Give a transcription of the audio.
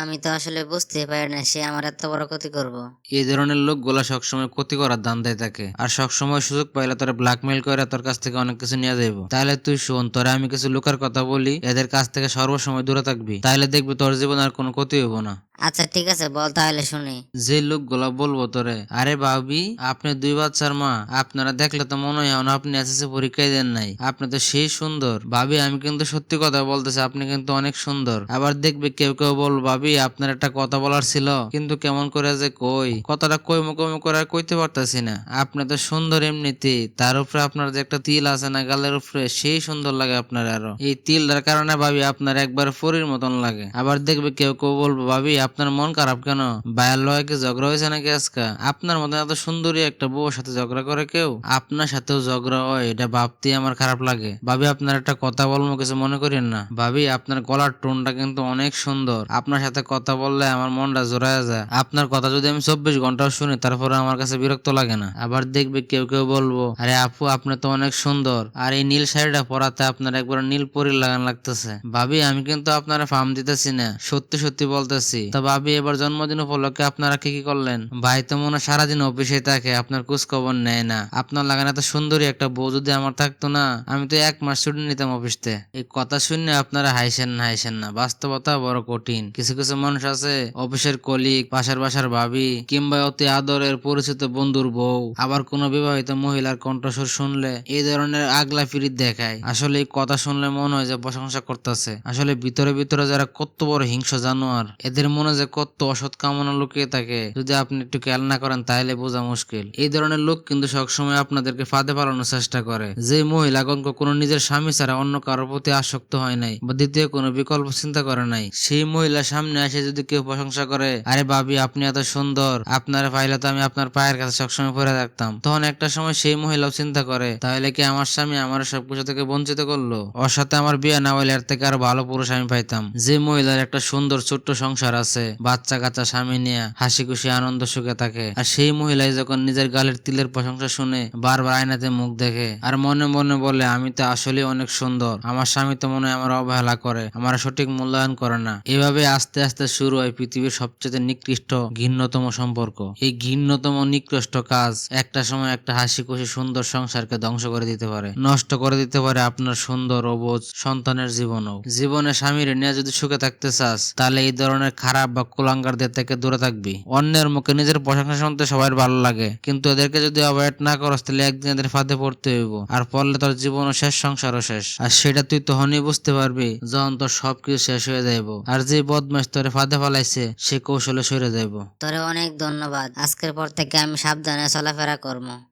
আমি তো আসলে বুঝতে পারি না, সে আমার এত বড় ক্ষতি করব। এই ধরনের লোকগুলা সবসময় ক্ষতি করার দান দেয় থাকে, আর সবসময় সুযোগ পাইলে তোরা ব্ল্যাকমেইল করে তোর কাছ থেকে অনেক কিছু নিয়ে যাইব তাহলে তুই শোন, তোরা আমি কিছু লোকের কথা বলি, এদের কাছ থেকে সর্বসময় দূরে থাকবি তাহলে দেখবি তোর জীবন আর কোনো ক্ষতি হইব না আচ্ছা ঠিক আছে, বল তাহলে শুনি। যে লোকগুলা বলব তোরে, আরে ভাবি, আপনি দুই বাচ্চার মা, আপনারা দেখলে তো মনে হয় না আপনি এসএসসি পরীক্ষায় দেন নাই। আপনি তো সেই সুন্দর। ভাবি, আমি কিন্তু সত্যি কথা বলতেছি, আপনি কিন্তু অনেক সুন্দর। আবার দেখবে কেউ কেউ বল, ভাবি, আপনার একটা কথা বলার ছিল, কিন্তু কেমন করে যে কই? কথাটা কই কমে করে কইতে পারতাছি না। আপনি তো সুন্দর এমনিতেই তার উপরে আপনার যে একটা তিল আছে না, গালের উপরে, সেই সুন্দর লাগে আপনার আরও। এই তিলটার কারণে ভাবি, আপনার একবার পরীর মতন লাগে। আবার দেখবে কেউ কেউ বলব, ভাবি আপনার মন খারাপ কেন? বায়ার লয় কি ঝগড়া হয়েছে নাকি আজকা? আপনার মতন এত সুন্দরী একটা বউর সাথে ঝগড়া করে কেউ? আপনার সাথেও ঝগড়া হয়, এটা ভাবতে আমার খারাপ লাগে। ভাবি, আপনার একটা কথা বলব, কিছু মনে করেন না। ভাবি, আপনার গলার টোনটা কিন্তু অনেক সুন্দর। আপনার সাথে কথা বললে আমার মনটা জোড়ায় যায়। আপনার কথা যদি আমি চব্বিশ ঘন্টাও শুনি তারপরে আমার কাছে বিরক্ত লাগে না। আবার দেখবে কেউ কেউ বলব, আরে আপু, আপনি তো অনেক সুন্দর। আর এই নীল শাড়িটা পরাতে আপনার একবার নীল পরি লাগান লাগতেছে। ভাবি, আমি কিন্তু আপনারা ফার্ম দিতেছি না। সত্যি সত্যি বলতেছি। তা ভাবি এবার জন্মদিন উপলক্ষে আপনারা কি কি করলেন? ভাই তো মনে সারাদিন অফিসে থাকে, আপনার খোঁজ খবর নেয় না। আপনার লাগান এত সুন্দরী একটা বউ যদি আমার থাকতো না, আমি তো এক মাস ছুটি নিতাম অফিসতে। এই কথা শুনে আপনারা হাইছেন না হাইছেন না। বাস্তবতা বড় কঠিন। কিছু কিছু মানুষ আছে, অফিসের কলিগ পাশের বাসার ভাবি, কিংবা অতি আদরের পরিচিত বন্ধুর বউ। আবার কোনো বিবাহিত মহিলার কণ্ঠস্বর শুনলে এই ধরনের আগলা ফিরিত দেখায়। আসলে এই কথা শুনলে মনে হয় যে প্রশংসা করতেছে। আসলে ভিতরে ভিতরে যারা কত বড় হিংস্র জানোয়ার, এদের মনে যে কত অসৎ কামনা লুকিয়ে থাকে। যদি আপনি একটু খেয়াল না করেন, তাহলে বোঝা মুশকিল। এই ধরনের লোক কিন্তু সবসময় আপনাদেরকে ফাঁদে পালানোর চেষ্টা করে। যে মহিলা মহিলাগণ কোনো নিজের স্বামী ছাড়া অন্য কারোর প্রতি আসক্ত হয় নাই বা দ্বিতীয় কোনো বিকল্প চিন্তা করে নাই, সেই মহিলা সামনে এসে যদি কেউ প্রশংসা করে, আরে ভাবি, আপনি এত সুন্দর, আপনার পাইলে তো আমি আপনার পায়ের কাছে সবসময় পরে থাকতাম। তখন একটা সময় সেই মহিলাও চিন্তা করে, তাহলে কি আমার স্বামী আমার সবকিছু থেকে বঞ্চিত করল? ওর সাথে আমার বিয়ে না হইলে এর থেকে আরও ভালো পুরুষ আমি পাইতাম। যে মহিলার একটা সুন্দর ছোট্ট সংসার আছে বাচ্চা কাচ্চা স্বামী নিয়ে হাসি খুশি, আনন্দ সুখে থাকে। আর সেই মহিলাই যখন নিজের গালের তিলের প্রশংসা শুনে বারবার আয়নাতে মুখ দেখে আর মনে মনে বলে, আমি তো আসলে অনেক সুন্দর। আমার স্বামী তো মনে আমার অবহেলা করে, আমার সঠিক মূল্যায়ন করে না। এভাবে আস্তে আস্তে শুরু হয় পৃথিবীর সবচেয়ে নিকৃষ্ট, ঘৃণ্যতম সম্পর্ক। এই ঘৃণ্যতম নিকৃষ্ট কাজ একটা সময় একটা হাসি খুশি, সুন্দর সংসারকে ধ্বংস করে দিতে পারে। নষ্ট করে দিতে পারে আপনার সুন্দর অবোধ সন্তানের জীবনও। জীবনে স্বামীর নিয়ে যদি সুখে থাকতে চাস, তাহলে এই ধরনের খারাপ বা কুলাঙ্গারদের থেকে দূরে থাকবি। অন্যের মুখে নিজের প্রশংসা শুনতে সবার ভালো লাগে। কিন্তু এদেরকে যদি অ্যাভয়েড না করস, তাহলে একদিন এদের ফাঁদে পড়তে হইব। আর পড়লে তোর জীবনও শেষ সংসারও শেষ। আর সেটা তুই তখনই বুঝতে পারবি, যখন তোর সবকিছু শেষ হয়ে যাইব। আর যে বদমাস তোরে ফাঁদে ফালাইছে, সে কৌশলে সরে যাইব। তোরে অনেক ধন্যবাদ। আজকের পর থেকে আমি সাবধানে চলাফেরা করব।